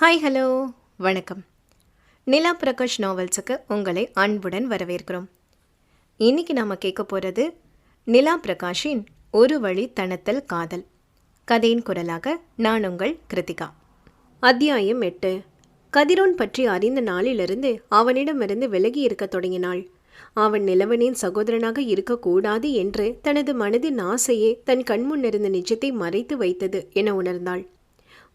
Hi hello வணக்கம். நிலா பிரகாஷ் நாவல்ஸுக்கு உங்களை அன்புடன் வரவேற்கிறோம். இன்னைக்கு நாம் கேட்க போகிறது நிலா பிரகாஷின் ஒரு வழி தனத்தல் காதல். கதையின் குரலாக நான் உங்கள் கிருத்திகா. அத்தியாயம் எட்டு. கதிரோன் பற்றி அறிந்த நாளிலிருந்து அவனிடமிருந்து விலகி இருக்கத் தொடங்கினாள். அவன் நிலவனின் சகோதரனாக இருக்கக்கூடாது என்று தனது மனதின் ஆசையே தன் கண்முன்னிருந்த நிஜத்தை மறைத்து வைத்தது என உணர்ந்தாள்.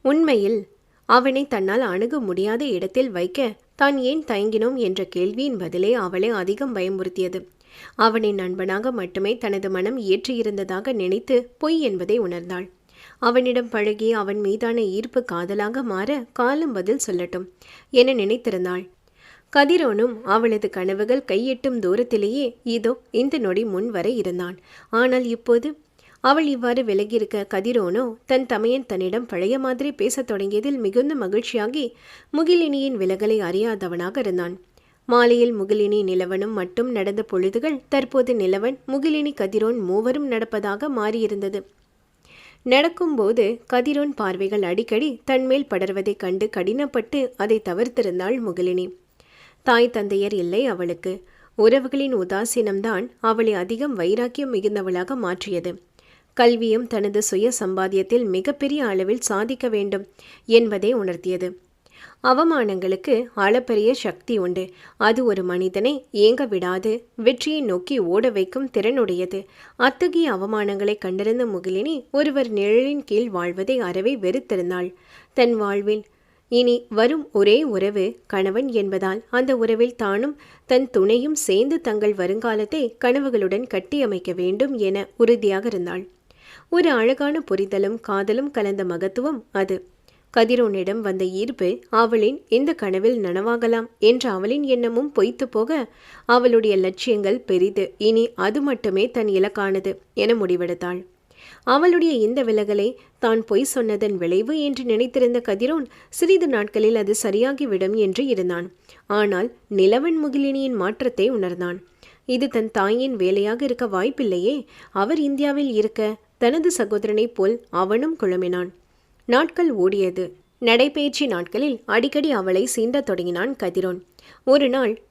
உண்மையில் அவனை தன்னால் அணுக முடியாத இடத்தில் வைக்க தான் ஏன் தயங்கினோம் என்ற கேள்வியின் பதிலே அவளை அதிகம் பயமுறுத்தியது. அவனை நண்பனாக மட்டுமே தனது மனம் ஏற்றியிருந்ததாக நினைத்து பொய் என்பதை உணர்ந்தாள். அவனிடம் பழகி அவன் மீதான ஈர்ப்பு காதலாக மாற காலம் பதில் சொல்லட்டும் என நினைத்திருந்தாள். கதிரோனும் அவளது கனவுகள் கையெட்டும் தூரத்திலேயே இதோ இந்த நொடி முன் வரை இருந்தான். ஆனால் இப்போது அவள் இவ்வாறு விலகியிருக்க கதிரோனோ தன் தமையன் தன்னிடம் பழைய மாதிரி பேசத் தொடங்கியதில் மிகுந்த மகிழ்ச்சியாகி முகிலினியின் விலகலை அறியாதவனாக இருந்தான். மாலையில் முகிலினி நிலவனும் மட்டும் நடந்த பொழுதுகள் தற்போது நிலவன் முகிலினி கதிரோன் மூவரும் நடப்பதாக மாறியிருந்தது. நடக்கும்போது கதிரோன் பார்வைகள் அடிக்கடி தன்மேல் படர்வதைக் கண்டு கடினப்பட்டு அதை தவிர்த்திருந்தாள் முகிலினி. தாய் தந்தையர் இல்லை அவளுக்கு. உறவுகளின் உதாசீனம்தான் அவளை அதிகம் வைராக்கியம் மிகுந்தவளாக மாற்றியது. கல்வியும் தனது சுய சம்பாத்தியத்தில் மிகப்பெரிய அளவில் சாதிக்க வேண்டும் என்பதை உணர்த்தியது. அவமானங்களுக்கு அளப்பரிய சக்தி உண்டு. அது ஒரு மனிதனை ஏங்க விடாது வெற்றியை நோக்கி ஓட வைக்கும் திறனுடையது. அத்தகைய அவமானங்களை கண்டிருந்த முகிலினி ஒருவர் நிழலின் கீழ் வாழ்வதை அறவே வெறுத்திருந்தாள். தன் வாழ்வில் இனி வரும் ஒரே உறவு கணவன் என்பதால் அந்த உறவில் தானும் தன் துணையும் சேர்ந்து தங்கள் வருங்காலத்தை கனவுகளுடன் கட்டியமைக்க வேண்டும் என உறுதியாக இருந்தாள். ஒரு அழகான புரிதலும் காதலும் கலந்த மகத்துவம் அது. கதிரோனிடம் வந்த ஈர்ப்பு அவளின் இந்த கனவில் நனவாகலாம்? என்ற அவளின் எண்ணமும் பொய்த்து போக அவளுடைய லட்சியங்கள் பெரிது. இனி அது மட்டுமே தன் இலக்கானது என முடிவெடுத்தாள். அவளுடைய இந்த விலகலை தான் பொய் சொன்னதன் விளைவு என்று நினைத்திருந்த கதிரோன் சிறிது நாட்களில் அது சரியாகிவிடும் என்று இருந்தான். ஆனால் நிலவன் முகிலினியின் மாற்றத்தை உணர்ந்தான். இது தன் தாயின் வேலையாக இருக்க வாய்ப்பில்லையே. அவர் இந்தியாவில் இருக்க தனது சகோதரனைப் போல் அவனும் குழம்பினான். நாட்கள் ஓடியது. நடைபயிற்சி நாட்களில் அடிக்கடி அவளை சீண்டத் தொடங்கினான் கதிரோன். ஒரு நாள்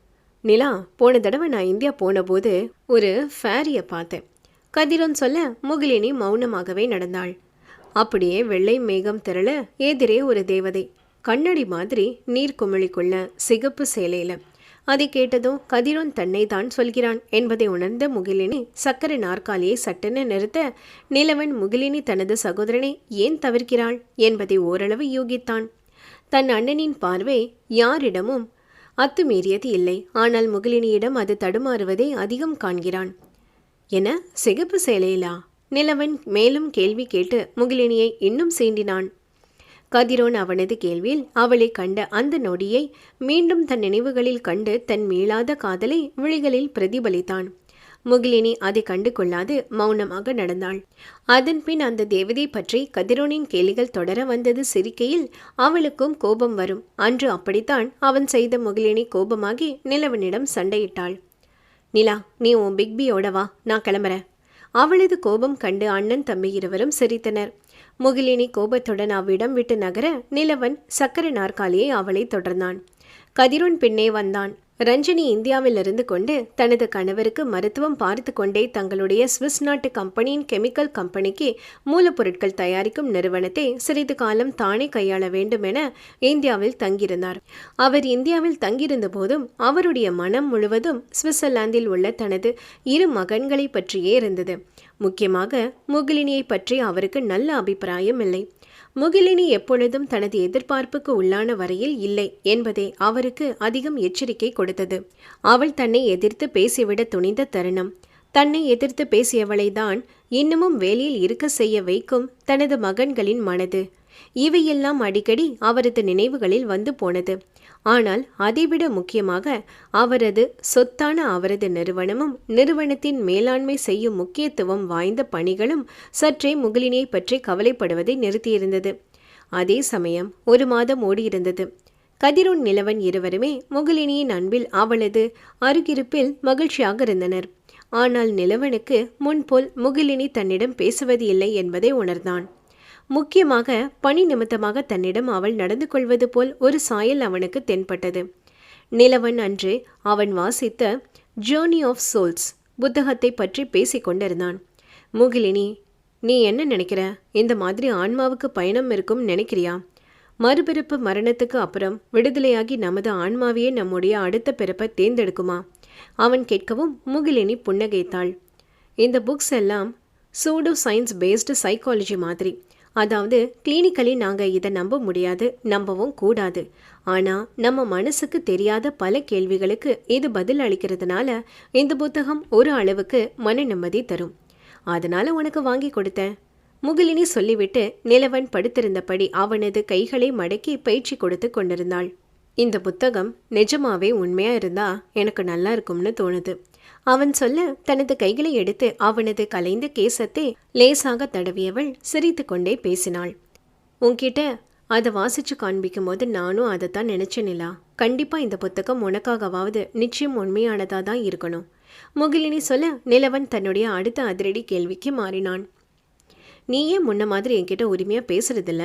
நிலா போன தடவை நான் இந்தியா போனபோது ஒரு ஃபேரியை பார்த்தேன். கதிரோன் சொல்ல முகிலினி மௌனமாகவே நடந்தாள். அப்படியே வெள்ளை மேகம் திரள எதிரே ஒரு தேவதை. கண்ணடி மாதிரி நீர் குமிழிக்குள்ள சிகப்பு சேலையில் அதை கேட்டதும் கதிரோன் தன்னை தான் சொல்கிறான் என்பதை உணர்ந்த முகிலினி சக்கரை நாற்காலியை சட்டென நிறுத்த நிலவன் முகிலினி தனது சகோதரனை ஏன் தவிர்க்கிறாள் என்பதை ஓரளவு யூகித்தான். தன் அண்ணனின் பார்வை யாரிடமும் அத்துமீறியது இல்லை. ஆனால் முகிலினியிடம் அது தடுமாறுவதை அதிகம் காண்கிறான். என சிகப்பு சேலையிலா? நிலவன் மேலும் கேள்வி கேட்டு முகிலினியை இன்னும் சீண்டினான். கதிரோன் அவனது கேள்வியில் அவளை கண்ட அந்த நொடியை மீண்டும் தன் நினைவுகளில் கண்டு தன் மீளாத காதலை விழிகளில் பிரதிபலித்தான். முகிலினி அதை கண்டு கொள்ளாது மௌனமாக நடந்தாள். அதன்பின் அந்த தேவதை பற்றி கதிரோனின் கேலிகள் தொடர வந்தது சிரிக்கையில் அவளுக்கும் கோபம் வரும். அன்று அப்படித்தான் அவன் செய்த முகிலினி கோபமாகி நிலவனிடம் சண்டையிட்டாள். நிலா நீ உன் பிக்பியோட வா நான் கிளம்புறேன். அவளது கோபம் கண்டு அண்ணன் தம்பி இருவரும் சிரித்தனர். முகிலினி கோபத்துடன் அவ்விடம் விட்டு நகர நிலவன் சக்கர நாற்காலியை அவளை தொடர்ந்தான். கதிரோன் பின்னே வந்தான். ரஞ்சினி இந்தியாவில் இருந்து கொண்டு தனது கணவருக்கு மருத்துவம் பார்த்து கொண்டே தங்களுடைய சுவிஸ் நாட்டு கம்பெனியின் கெமிக்கல் கம்பெனிக்கு மூலப்பொருட்கள் தயாரிக்கும் நிறுவனத்தை சிறிது காலம் தானே கையாள வேண்டும் என இந்தியாவில் தங்கியிருந்தார். அவர் இந்தியாவில் தங்கியிருந்த போதும் அவருடைய மனம் முழுவதும் சுவிட்சர்லாந்தில் உள்ள தனது இரு மகன்களை பற்றியே இருந்தது. முக்கியமாக முகிலினியை பற்றி அவருக்கு நல்ல அபிப்பிராயம் இல்லை முகிலினி எப்பொழுதும் தனது எதிர்பார்ப்புக்கு உள்ளான வரையில் இல்லை என்பதே அவருக்கு அதிகம் எச்சரிக்கை கொடுத்தது. அவள் தன்னை எதிர்த்து பேசிவிட துணிந்த தருணம். தன்னை எதிர்த்து பேசியவளை தான் இன்னமும் வேலையில் இருக்க செய்ய வைக்கும் தனது மகன்களின் மனது. இவையெல்லாம் அடிக்கடி அவரது நினைவுகளில் வந்து போனது. ஆனால் அதைவிட முக்கியமாக அவரது சொத்தான அவரது நிறுவனமும் நிறுவனத்தின் மேலாண்மை செய்யும் முக்கியத்துவம் வாய்ந்த பணிகளும் சற்றே முகிலினை பற்றி கவலைப்படுவதை நிறுத்தியிருந்தது. அதே சமயம் ஒரு மாதம் ஓடியிருந்தது. கதிரோன் நிலவன் இருவருமே முகிலினியின் அன்பில் அவளது அருகிருப்பில் மகிழ்ச்சியாக இருந்தனர். ஆனால் நிலவனுக்கு முன்போல் முகிலினி தன்னிடம் பேசுவது இல்லை என்பதை உணர்ந்தான். முக்கியமாக பணி நிமித்தமாக தன்னிடம் அவள் நடந்து கொள்வது போல் ஒரு சாயல் அவனுக்கு தென்பட்டது. நிலவன் அன்று அவன் வாசித்த ஜேர்னி ஆஃப் சோல்ஸ் புத்தகத்தை பற்றி பேசிக் கொண்டிருந்தான். முகிலினி நீ என்ன நினைக்கிற? இந்த மாதிரி ஆன்மாவுக்கு பயணம் இருக்கும் நினைக்கிறியா? மறுபிறப்பு மரணத்துக்கு அப்புறம் விடுதலையாகி நமது ஆன்மாவையே நம்முடைய அடுத்த பிறப்பை தேர்ந்தெடுக்குமா? அவன் கேட்கவும் முகிலினி புன்னகைத்தாள். இந்த புக்ஸ் எல்லாம் சூடோ சயின்ஸ் பேஸ்டு சைக்காலஜி மாதிரி. அதாவது கிளினிக்கலி நாங்கள் இதை நம்ப முடியாது நம்பவும் கூடாது. ஆனால் நம்ம மனசுக்கு தெரியாத பல கேள்விகளுக்கு இது பதில் அளிக்கிறதுனால இந்த புத்தகம் ஒரு அளவுக்கு மன நிம்மதி தரும். அதனால உனக்கு வாங்கி கொடுத்தேன். முகிலினி சொல்லிவிட்டு நிலவன் படுத்திருந்தபடி அவனது கைகளை மடக்கி பயிற்சி கொடுத்து கொண்டிருந்தாள். இந்த புத்தகம் நிஜமாவே உண்மையா இருந்தா எனக்கு நல்லா இருக்கும்னு தோணுது. அவன் சொல்ல தனது கைகளை எடுத்து அவனது கலைந்த கேசத்தை லேசாக தடவியவள் சிரித்து கொண்டே பேசினாள். உன்கிட்ட அதை வாசிச்சு காண்பிக்கும் போது நானும் அதைத்தான் தான் நினைச்சேன் நிலா. கண்டிப்பா இந்த புத்தகம் உனக்காகவாவது நிச்சயம் உண்மையானதா தான் இருக்கணும் முகிலினி சொல்ல நிலவன் தன்னுடைய அடுத்த அதிரடி கேள்விக்கு மாறினான். நீ ஏன் முன்ன மாதிரி என்கிட்ட உரிமையா பேசுறதில்ல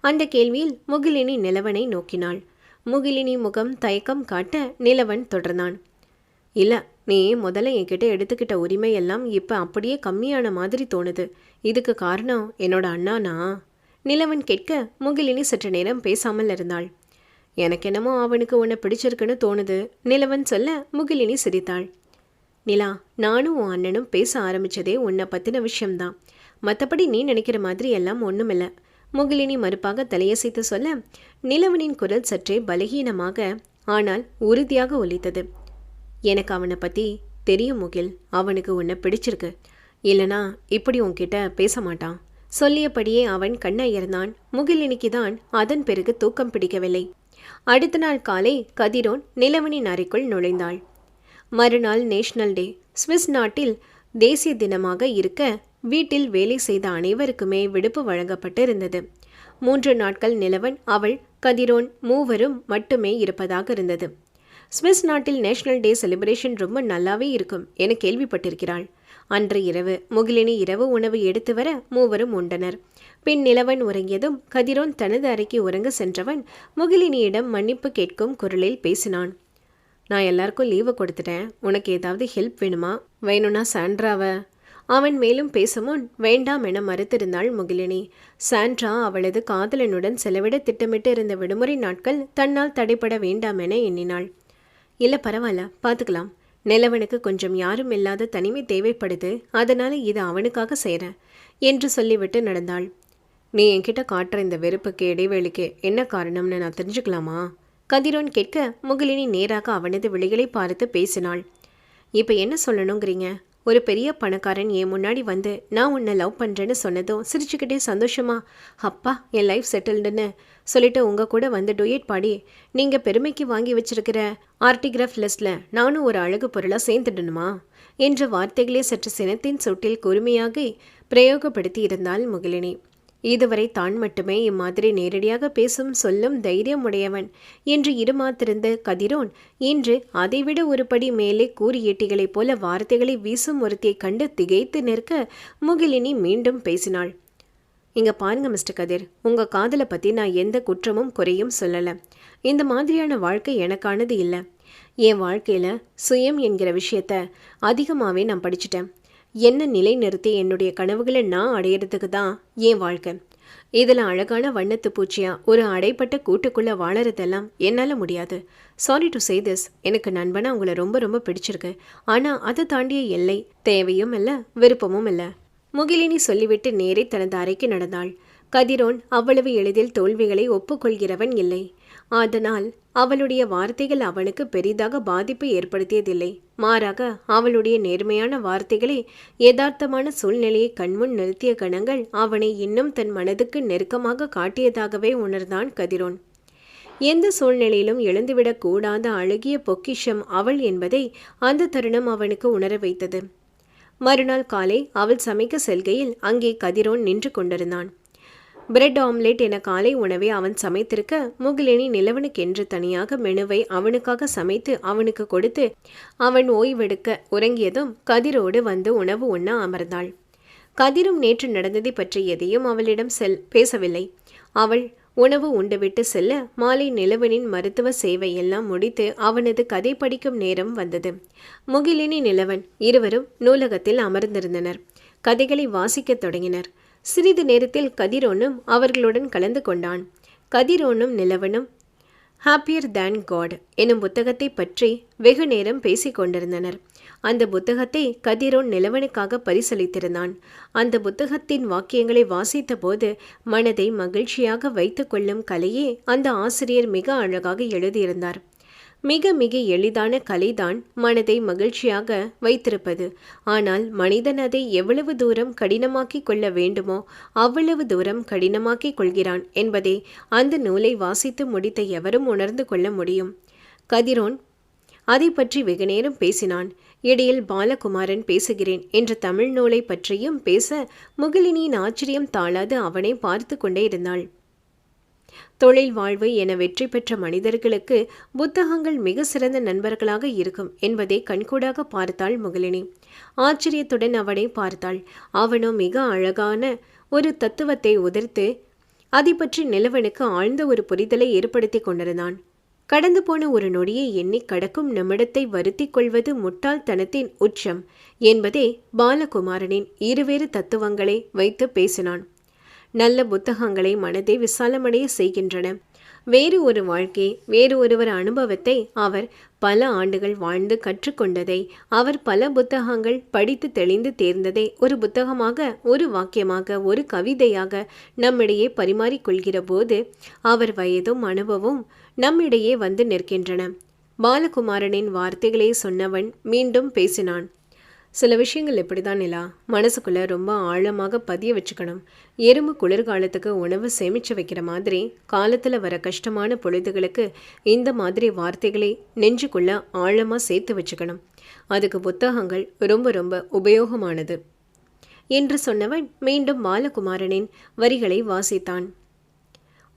அந்த கேள்வியில் முகிலினி நிலவனை நோக்கினாள். முகிலினி முகம் தயக்கம் காட்ட நிலவன் தொடர்ந்தான். இல்ல நீ முதல்ல என்கிட்ட எடுத்துக்கிட்ட உரிமை எல்லாம் இப்போ அப்படியே கம்மியான மாதிரி தோணுது. இதுக்கு காரணம் என்னோட அண்ணானா? நிலவன் கேட்க முகிலினி சற்று நேரம் பேசாமல் இருந்தாள். எனக்கு என்னமோ அவனுக்கு உன்னை பிடிச்சிருக்குன்னு தோணுது நிலவன் சொல்ல முகிலினி சிரித்தாள். நிலா நானும் உன் அண்ணனும் பேச ஆரம்பிச்சதே உன்னை பற்றின விஷயம்தான். மற்றபடி நீ நினைக்கிற மாதிரி எல்லாம் ஒன்றுமில்லை முகிலினி மறுப்பாக தலையசைத்து சொல்ல நிலவனின் குரல் சற்றே பலகீனமாக ஆனால் உறுதியாக ஒலித்தது. எனக்கு அவனை பற்றி தெரியும் முகில். அவனுக்கு உன்னை பிடிச்சிருக்கு. இல்லனா இப்படி உன்கிட்ட பேச மாட்டான். சொல்லியபடியே அவன் கண்ணயர்ந்தான் முகிலினிக்கு தான் அதன் பிறகு தூக்கம் பிடிக்கவில்லை. அடுத்த நாள் காலை கதிரோன் நிலவனின் அறைக்குள் நுழைந்தாள். மறுநாள் நேஷனல் டே. சுவிஸ் நாட்டில் தேசிய தினமாக இருக்க வீட்டில் வேலை செய்த அனைவருக்குமே விடுப்பு வழங்கப்பட்டு இருந்தது மூன்று நாட்கள் நிலவன் அவள் கதிரோன் மூவரும் மட்டுமே இருப்பதாக இருந்தது. சுவிஸ் நாட்டில் நேஷனல் டே செலிப்ரேஷன் ரொம்ப நல்லாவே இருக்கும் என கேள்விப்பட்டிருக்கிறாள். அன்று இரவு முகிலினி இரவு உணவு எடுத்து வர மூவரும் உண்டனர். பின் நிலவன் உறங்கியதும் கதிரோன் தனது அறைக்கு உறங்க சென்றவன் முகிலினியிடம் மன்னிப்பு கேட்கும் குரலில் பேசினான். நான் எல்லாருக்கும் லீவு கொடுத்துட்டேன். உனக்கு ஏதாவது ஹெல்ப் வேணுமா? வேணும்னா சாண்ட்ராவ. அவன் மேலும் பேசுமுன் வேண்டாம் என மறுத்திருந்தாள் முகிலினி. சாண்ட்ரா அவளது காதலனுடன் செலவிட திட்டமிட்டு இருந்த விடுமுறை நாட்கள் தன்னால் தடைப்பட வேண்டாம் என எண்ணினாள். இல்லை பரவாயில்ல பார்த்துக்கலாம் நிலவனுக்கு கொஞ்சம் யாரும் இல்லாத தனிமை தேவைப்படுது. அதனால இது அவனுக்காக செய்கிறேன் என்று சொல்லிவிட்டு நடந்தாள். நீ என்கிட்ட காட்டுற இந்த வெறுப்புக்கு இடைவேளைக்கு என்ன காரணம்னு நான் தெரிஞ்சுக்கலாமா? கதிரோன் கேட்க முகிலினி நேராக அவனது விழிகளை பார்த்து பேசினாள். இப்போ என்ன சொல்லணுங்கிறீங்க? ஒரு பெரிய பணக்காரன் என் முன்னாடி வந்து நான் உன்னை லவ் பண்ணுறேன்னு சொன்னதும் சிரிச்சுக்கிட்டே சந்தோஷமா அப்பா என் லைஃப் செட்டில்டுன்னு சொல்லிட்டு உங்கள் கூட வந்து டொயட் பாடி நீங்கள் பெருமைக்கு வாங்கி வச்சிருக்கிற ஆர்டிகிராஃப் லிஸ்ட்டில் நானும் ஒரு அழகு பொருளாக சேர்ந்துடணுமா? என்ற வார்த்தைகளே சற்று சினத்தின் சொட்டில் கூர்மையாகி பிரயோகப்படுத்தி இருந்தாள் முகிலினி. இதுவரை தான் மட்டுமே இம்மாதிரி நேரடியாக பேசும் சொல்லும் தைரியம் உடையவன் என்று இருமாத்திருந்த கதிரோன் இன்று அதைவிட ஒருபடி மேலே கூறியீட்டிகளைப் போல வார்த்தைகளை வீசும் ஒருத்தியை கண்டு திகைத்து நிற்க முகிலினி மீண்டும் பேசினாள். இங்க பாருங்க மிஸ்டர் கதிர் உங்க காதலை பத்தி நான் எந்த குற்றமும் குறையும் சொல்லல. இந்த மாதிரியான வாழ்க்கை எனக்கானது இல்லை. என் வாழ்க்கையில சுயம் என்கிற விஷயத்த அதிகமாகவே நான் படிச்சிட்டேன். என்ன நிலை நிறுத்தி என்னுடைய கனவுகளை நான் அடையிறதுக்கு தான் என் வாழ்க்கை? இதில் அழகான வண்ணத்து பூச்சியா ஒரு அடைப்பட்ட கூட்டுக்குள்ளே வாழறதெல்லாம் என்னால் முடியாது. சாரி டு சே திஸ் எனக்கு நண்பனா உங்களை ரொம்ப ரொம்ப பிடிச்சிருக்கு. ஆனால் அதை தாண்டிய எல்லை தேவையும் இல்லை விருப்பமும் இல்லை. முகிலினி சொல்லிவிட்டு நேரே தனது அறைக்கு நடந்தாள். கதிரோன் அவ்வளவு எளிதில் தோல்விகளை ஒப்புக்கொள்கிறவன் இல்லை. அதனால் அவளுடைய வார்த்தைகள் அவனுக்கு பெரிதாக பாதிப்பு ஏற்படுத்தியதில்லை. மாறாக அவளுடைய நேர்மையான வார்த்தைகளை யதார்த்தமான சூழ்நிலையை கண்முன் நிறுத்திய கணங்கள் அவனை இன்னும் தன் மனதுக்கு நெருக்கமாக காட்டியதாகவே உணர்ந்தான் கதிரோன். எந்த சூழ்நிலையிலும் எழுந்துவிடக்கூடாத அழகிய பொக்கிஷம் அவள் என்பதை அந்த தருணம் அவனுக்கு உணர வைத்தது. மறுநாள் காலை அவள் சமைக்க செல்கையில் அங்கே கதிரோன் நின்று கொண்டிருந்தான். பிரெட் ஆம்லெட் என காலை உணவை அவன் சமைத்திருக்க முகிலினி நிலவனுக்கென்று தனியாக மெனுவை அவனுக்காக சமைத்து அவனுக்கு கொடுத்து அவன் ஓய்வெடுக்க உறங்கியதும் கதிரோடு வந்து உணவு உண்ண அமர்ந்தாள். கதிரும் நேற்று நடந்ததை பற்றி எதையும் அவளிடம் செல் பேசவில்லை. அவள் உணவு உண்டுவிட்டு செல்ல மாலை நிலவனின் மருத்துவ சேவை எல்லாம் முடித்து அவனது கதை படிக்கும் நேரம் வந்தது. முகிலினி நிலவன் இருவரும் நூலகத்தில் அமர்ந்திருந்தனர். கதைகளை வாசிக்கத் தொடங்கினர். சிறிது நேரத்தில் கதிரோனும் அவர்களுடன் கலந்து கொண்டான். கதிரோனும் நிலவனும் ஹாப்பியர் தேன் காட் எனும் புத்தகத்தை பற்றி வெகு நேரம் பேசிக் கொண்டிருந்தனர். அந்த புத்தகத்தை கதிரோன் நிலவனுக்காக பரிசளித்திருந்தான். அந்த புத்தகத்தின் வாக்கியங்களை வாசித்தபோது மனதை மகிழ்ச்சியாக வைத்துக்கொள்ளும் கலையே அந்த ஆசிரியர் மிக அழகாக எழுதியிருந்தார். மிக மிக எளிதான கலைதான் மனதை மகிழ்ச்சியாக வைத்திருப்பது. ஆனால் மனிதன் அதை எவ்வளவு தூரம் கடினமாக்கிக் கொள்ள வேண்டுமோ அவ்வளவு தூரம் கடினமாக்கிக் கொள்கிறான் என்பதை அந்த நூலை வாசித்து முடித்த எவரும் உணர்ந்து கொள்ள முடியும். கதிரோன் அதை பற்றி வெகு நேரம் பேசினான். இடையில் பாலகுமாரன் பேசுகிறேன் என்ற தமிழ் நூலை பற்றியும் பேச முகிலினியின் ஆச்சரியம் தாழாது அவனை பார்த்து கொண்டே இருந்தாள். தொழில் வாழ்வு என வெற்றி பெற்ற மனிதர்களுக்கு புத்தகங்கள் மிக சிறந்த நண்பர்களாக இருக்கும் என்பதை கண்கூடாக பார்த்தாள் முகிலினி. ஆச்சரியத்துடன் அவனை பார்த்தாள். அவனோ மிக அழகான ஒரு தத்துவத்தை உதிர்த்து அதை பற்றி நிலவனுக்கு ஆழ்ந்த ஒரு புரிதலை ஏற்படுத்தி கொண்டிருந்தான். கடந்து போன ஒரு நொடியை எண்ணி கடக்கும் நிமிடத்தை வருத்திக் கொள்வது முட்டாள்தனத்தின் உச்சம் என்பதே பாலகுமாரனின் இருவேறு தத்துவங்களை வைத்து பேசினான். நல்ல புத்தகங்களை மனதை விசாலமடைய செய்கின்றன. வேறு ஒரு வாழ்க்கை வேறு ஒருவர் அனுபவத்தை அவர் பல ஆண்டுகள் வாழ்ந்து கற்றுக்கொண்டதை அவர் பல புத்தகங்கள் படித்து தெளிந்து தேர்ந்ததை ஒரு புத்தகமாக ஒரு வாக்கியமாக ஒரு கவிதையாக நம்மிடையே பரிமாறிக்கொள்கிற போது அவர் வயதும் அனுபவம் நம்மிடையே வந்து நிற்கின்றன. பாலகுமாரனின் வார்த்தைகளை சொன்னவன் மீண்டும் பேசினான். சில விஷயங்கள் இப்படி தான் நிலா? மனசுக்குள்ளே ரொம்ப ஆழமாக பதிய வச்சுக்கணும். எறும்பு குளிர்காலத்துக்கு உணவு சேமித்து வைக்கிற மாதிரி காலத்தில் வர கஷ்டமான பொழுதுகளுக்கு இந்த மாதிரி வார்த்தைகளை நெஞ்சுக்குள்ளே ஆழமாக சேர்த்து வச்சுக்கணும். அதுக்கு புத்தகங்கள் ரொம்ப ரொம்ப உபயோகமானது. என்று சொன்னவன் மீண்டும் பாலகுமாரனின் வரிகளை வாசித்தான்.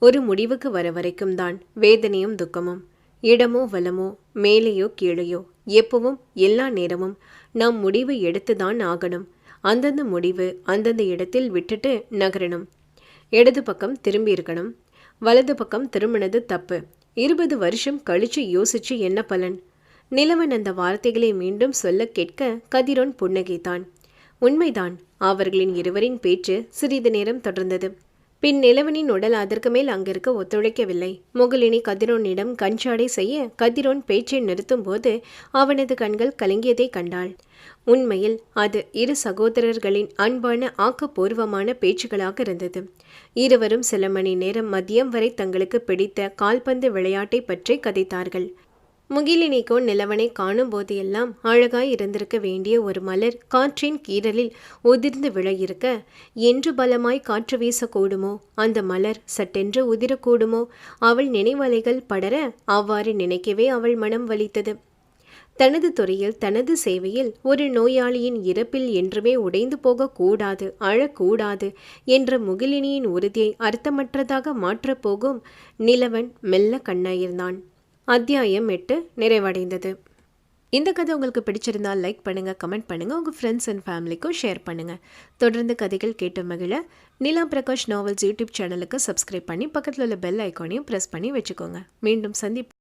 ஒரு முடிவுக்கு வர வரைக்கும் தான் வேதனையும் துக்கமும். இடமோ வலமோ மேலேயோ கீழேயோ எப்பவும் எல்லா நேரமும் நாம் முடிவு எடுத்துதான் ஆகணும். அந்தந்த முடிவு அந்தந்த இடத்தில் விட்டுட்டு நகரணும். இடது பக்கம் திரும்பி இருக்கணும். வலது பக்கம் திரும்பினது தப்பு. இருபது வருஷம் கழிச்சு யோசிச்சு என்ன பலன்? நிலவன் அந்த வார்த்தைகளை மீண்டும் சொல்ல கேட்க கதிரோன் புன்னகைத்தான். உண்மைதான் அவர்களின் இருவரின் பேச்சு சிறிது நேரம் தொடர்ந்தது. பின் நிலவனின் உடல் அதற்கு மேல் அங்கிருக்க ஒத்துழைக்கவில்லை. முகலினி கதிரோனிடம் கஞ்சாடை செய்ய கதிரோன் பேச்சை நிறுத்தும் போது அவனது கண்கள் கலங்கியதை கண்டாள். உண்மையில் அது இரு சகோதரர்களின் அன்பான ஆக்கப்பூர்வமான பேச்சுகளாக இருந்தது. இருவரும் சில மணி நேரம் மதியம் வரை தங்களுக்கு பிடித்த கால்பந்து விளையாட்டை பற்றி கதைத்தார்கள். முகிலினிக்கோ நிலவனை காணும் போதெல்லாம் அழகாய் இருந்திருக்க வேண்டிய ஒரு மலர் காற்றின் கீரலில் உதிர்ந்து விழையிருக்க என்று பலமாய் காற்று வீசக்கூடுமோ? அந்த மலர் சட்டென்று உதிரக்கூடுமோ? அவள் நினைவலைகள் படர அவ்வாறு நினைக்கவே அவள் மனம் வலித்தது. தனது துறையில் தனது சேவையில் ஒரு நோயாளியின் இறப்பில் என்றுமே உடைந்து போகக்கூடாது அழக்கூடாது என்ற முகிலினியின் உறுதியை அர்த்தமற்றதாக மாற்றப் போகும் நிலவன் மெல்ல கண்ணாயிருந்தான். அத்தியாயம் எட்டு நிறைவடைந்தது. இந்த கதை உங்களுக்கு பிடிச்சிருந்தால் லைக் பண்ணுங்கள் கமெண்ட் பண்ணுங்கள் உங்கள் ஃப்ரெண்ட்ஸ் அண்ட் ஃபேமிலிக்கும் ஷேர் பண்ணுங்கள் தொடர்ந்து கதைகள் கேட்டு மகிழ நிலா பிரகாஷ் நாவல்ஸ் யூடியூப் சேனலுக்கு சப்ஸ்கிரைப் பண்ணி பக்கத்தில் உள்ள பெல் ஐக்கானையும் ப்ரெஸ் பண்ணி வச்சுக்கோங்க. மீண்டும் சந்திப்போம்.